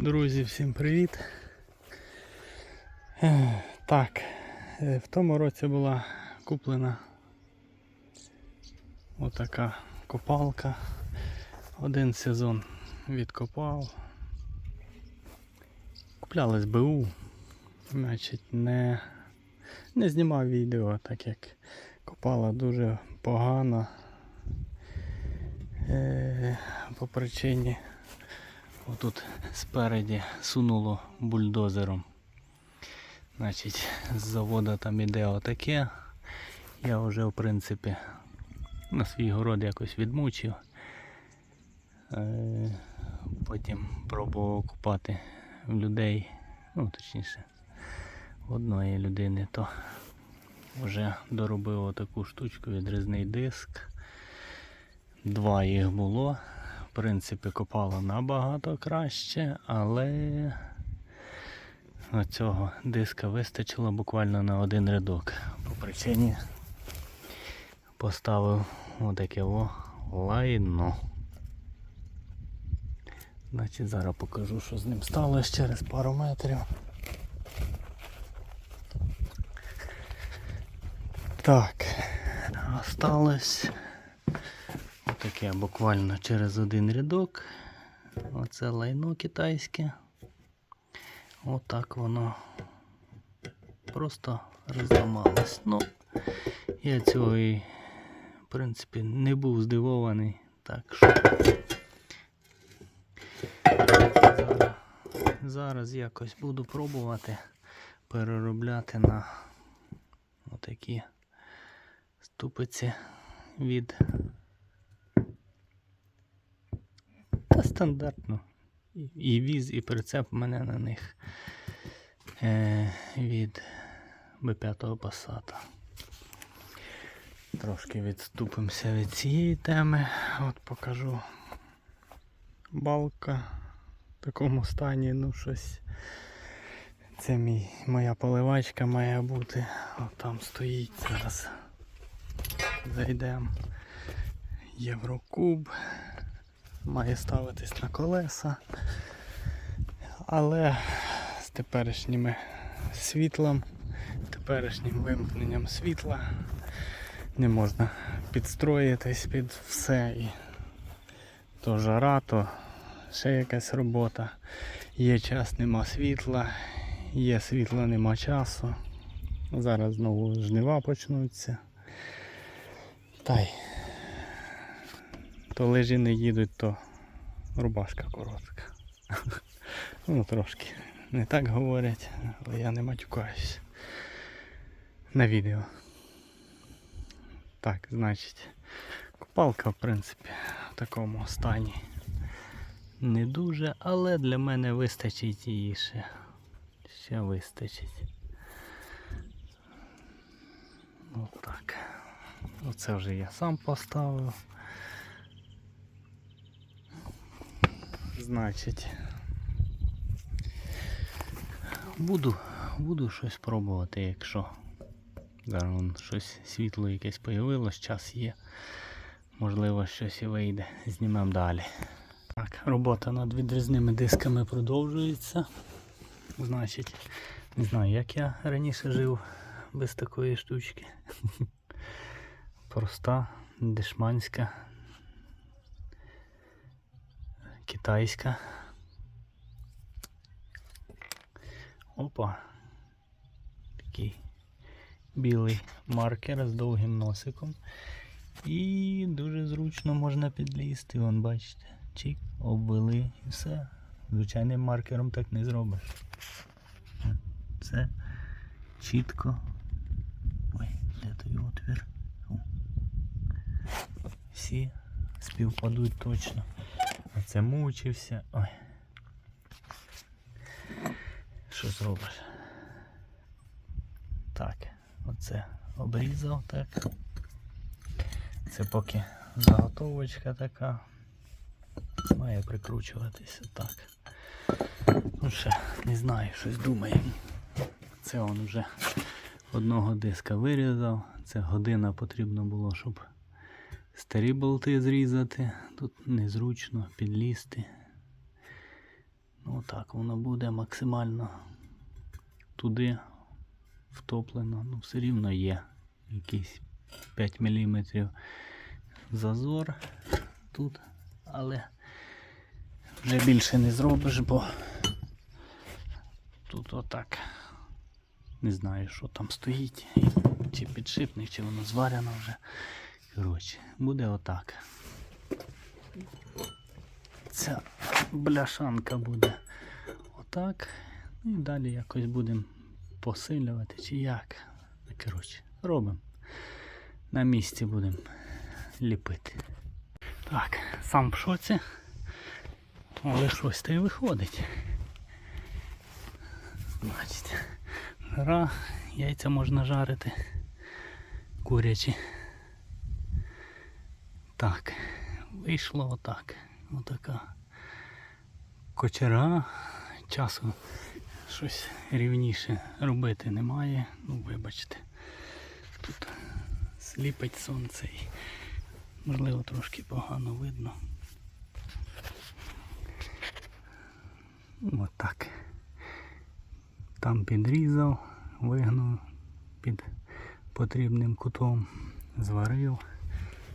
Друзі, всім привіт. Так, е, в тому році була куплена отака копалка. Один сезон відкопав. Купляли з БУ. Значить, не, не знімав відео, так як копала дуже погано. Е, по причині Отут спереді сунуло бульдозером. Значить, з заводу там іде отаке. Я вже в принципі на свій город якось відмучив. Е, Потім пробував купати в людей, ну точніше, одної людини, то вже доробив отаку штучку відрізний диск. Два їх було. Принципі, копало набагато краще, але цього диска вистачило буквально на один рядок. По причині поставив отаке о лайно. Значить, зараз покажу, що з ним сталося через пару метрів. Так, осталось Таке буквально через один рядок. Оце лайно китайське. Отак воно просто розламалось. Ну, я цього і, в принципі, не був здивований. Так що зараз, зараз якось буду пробувати переробляти на отакі ступиці від стандартно. І- віз, і прицеп у мене на них е, від Б5 Passat. Трошки відступимося від цієї теми. От покажу балка в такому стані, ну щось. Це мій, моя поливачка має бути. От там стоїть зараз. Зайдемо. Єврокуб має ставитись на колеса. Але з теперішнім світлом, теперішнім вимкненням світла не можна підстроїтись під все. І то жара, то ще якась робота. Є час, нема світла, є світла, нема часу. Зараз знову жнива почнуться. Та то лижі не їдуть, то рубашка коротка. ну трошки. Не так говорять, але я не матюкаюсь. На відео. Так, значить, купалка, в принципі, в такому стані не дуже, але для мене вистачить її ще. Ще вистачить. Отак. Оце вже я сам поставив. Значить, буду, буду щось пробувати, якщо зараз щось світло якесь появилось, час є. Можливо, щось і вийде. Знімемо далі. Так, робота над відрізними дисками продовжується. Значить, не знаю, як я раніше жив без такої штучки. Проста, дешманська китайська. Опа. Такий білий маркер з довгим носиком. І дуже зручно можна підлізти. Вон бачите, чик, обвели і все. Звичайним маркером так не зробиш. Це чітко. Ой, де той отвір? Всі співпадуть точно. Це мучився. Ой. Що зробиш? Так, оце обрізав так. Це поки заготовочка така. Має прикручуватися так. Ну ще, не знаю, щось думає. Це он вже одного диска вирізав. Це година потрібно було, щоб старі болти зрізати. Тут незручно підлізти. Ну, Отак воно буде максимально туди втоплено. Ну, все рівно є якийсь 5 мм зазор тут, але вже більше не зробиш, бо тут отак. Не знаю, що там стоїть, чи підшипник, чи воно зварено вже. Коротше, буде отак. Ця бляшанка буде отак. Ну і далі якось будемо посилювати чи як. Коротше, робимо. На місці будемо ліпити. Так, сам в шоці. Але щось та й виходить. Значить, гра, яйця можна жарити. Курячі. Так, вийшло отак. Отака кочера. Часу щось рівніше робити немає. Ну, вибачте. Тут сліпить сонце і можливо трошки погано видно. Ну, Отак. Там підрізав, вигнув під потрібним кутом, зварив.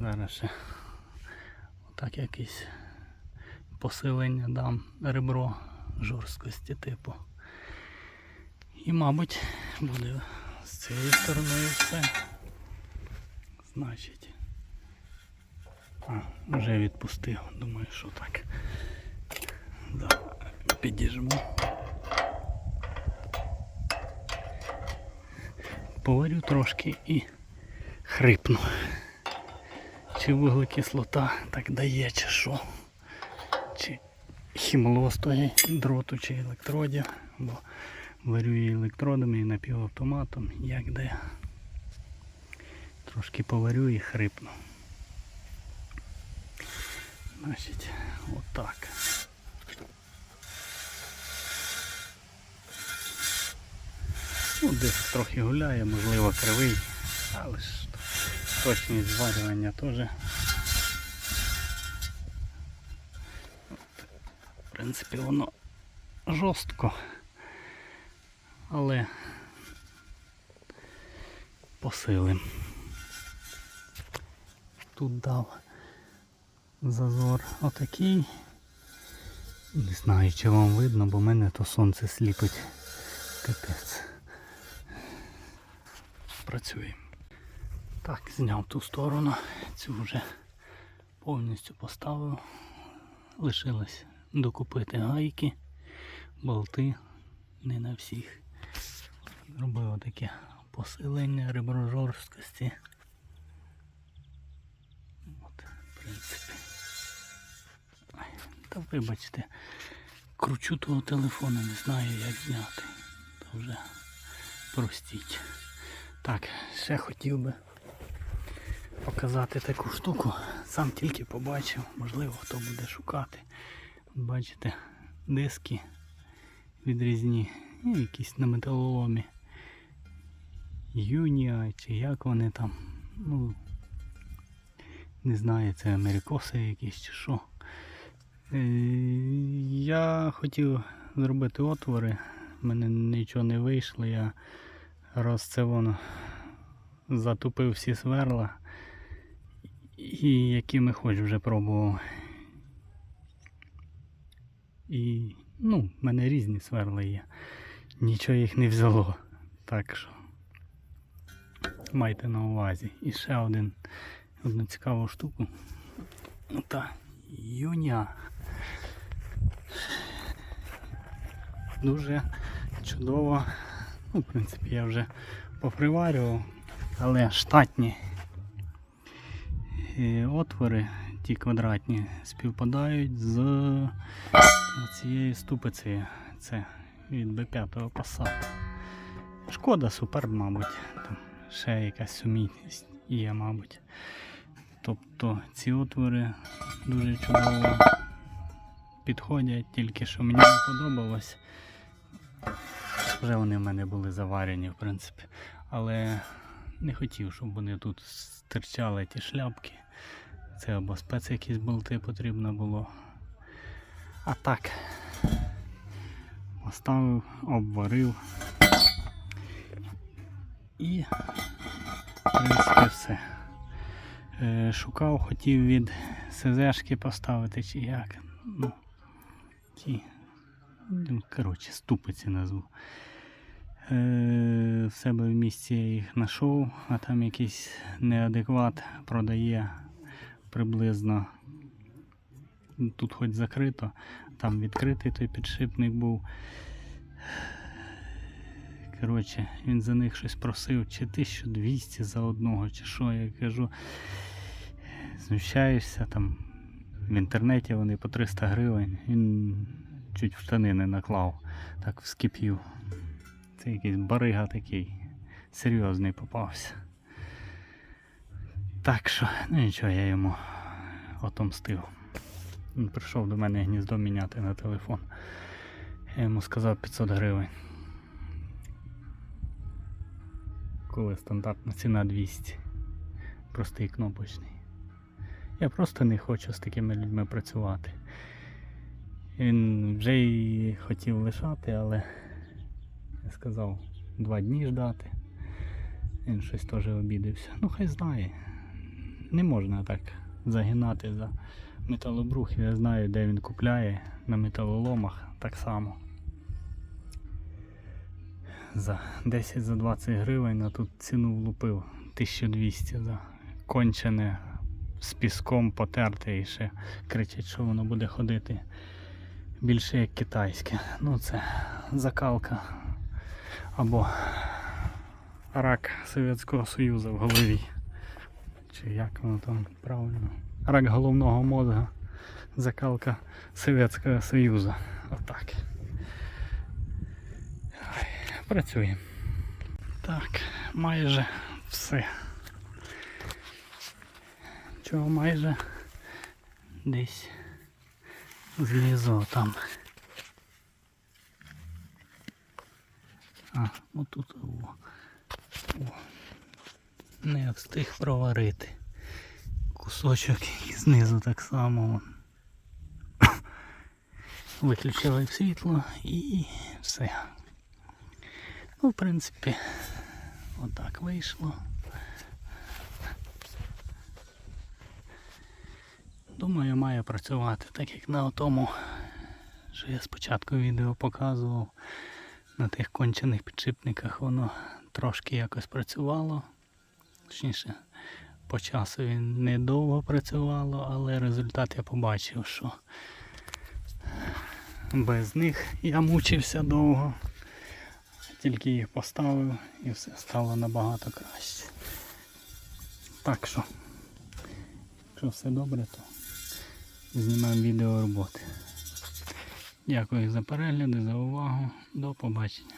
Зараз ще отак якесь посилення дам ребро жорсткості типу. І, мабуть, буде з цієї сторони все. Значить. А, вже відпустив. Думаю, що так. Да, підіжму. Поварю трошки і хрипну. Чи вуглекислота так дає, чи що. Чи хімло тої дроту, чи електродів. Бо варю і електродами, і напівавтоматом, як де. Трошки поварю і хрипну. Значить, отак. Ну, десь трохи гуляє, можливо кривий, але ж точність зварювання теж. В принципі, воно жорстко, але посилим. Тут дав зазор отакий. Не знаю, чи вам видно, бо мене то сонце сліпить. Капець. Працює. Так, зняв ту сторону, цю вже повністю поставив. Лишилось докупити гайки, болти, не на всіх. Робив таке посилення ребро жорсткості. От, в принципі. Та вибачте, кручу того телефона, не знаю як зняти. То вже простіть. Так, ще хотів би показати таку штуку. Сам тільки побачив, можливо хто буде шукати. Бачите, диски відрізні, ну, якісь на металоломі. Юніа чи як вони там. Ну, не знаю, це америкоси якісь чи що. Е, Я хотів зробити отвори, в мене нічого не вийшло, я раз це воно затупив всі сверла і якими хоч вже пробував. І ну, в мене різні сверла є. Нічого їх не взяло. Так що майте на увазі. І ще один, одну цікаву штуку. Та юня. Дуже чудово. Ну, в принципі, я вже поприварював, але штатні отвори, ті квадратні, співпадають з цією ступицею. Це від Б5 Passat. Шкода супер, мабуть. Там ще якась сумісність є, мабуть. Тобто ці отвори дуже чудово підходять, тільки що мені не подобалось. Вже вони в мене були заварені, в принципі. Але не хотів, щоб вони тут стирчали ті шляпки. Це або спец якісь болти потрібно було. А так, поставив, обварив. І, в принципі, все. Е, Шукав, хотів від СЗшки поставити чи як. Ну, ті, ну, коротше, ступиці назву. Е, в себе в місті я їх знайшов, а там якийсь неадекват продає приблизно. Тут хоч закрито, там відкритий той підшипник був. Коротше, він за них щось просив, чи 1200 за одного, чи що. Я кажу, знущаєшся там. В інтернеті вони по 300 гривень. Він чуть в штани не наклав, так вскипів. Це якийсь барига такий. Серйозний попався. Так що, ну нічого, я йому отомстив. Він прийшов до мене гніздо міняти на телефон. Я йому сказав 500 гривень. Коли стандартна ціна 200. Простий кнопочний. Я просто не хочу з такими людьми працювати. Він вже й хотів лишати, але я сказав два дні ждати. Він щось теж обідався. Ну хай знає. Не можна так загинати за металобрух. Я знаю, де він купляє на металоломах так само. За 10 за 20 гривень, а тут ціну влупив 1200 за кончене з піском потерте і ще кричать, що воно буде ходити більше як китайське. Ну це закалка або рак Совєтського Союзу в голові. Чи як воно там правильно? Рак головного мозга. Закалка Совєтського Союзу. Отак. Працюємо. Так, майже все. Чого майже десь знизу там. А, отут о. О. Не встиг проварити. Кусочок і знизу так само. Виключили світло і все. Ну, в принципі, отак вийшло. Думаю, має працювати, так як на тому, що я спочатку відео показував. На тих кончених підшипниках воно трошки якось працювало. Точніше, по часу він недовго працювало, але результат я побачив, що без них я мучився довго. Тільки їх поставив і все стало набагато краще. Так що, якщо все добре, то знімаємо відео роботи. Дякую за перегляди, за увагу. До побачення.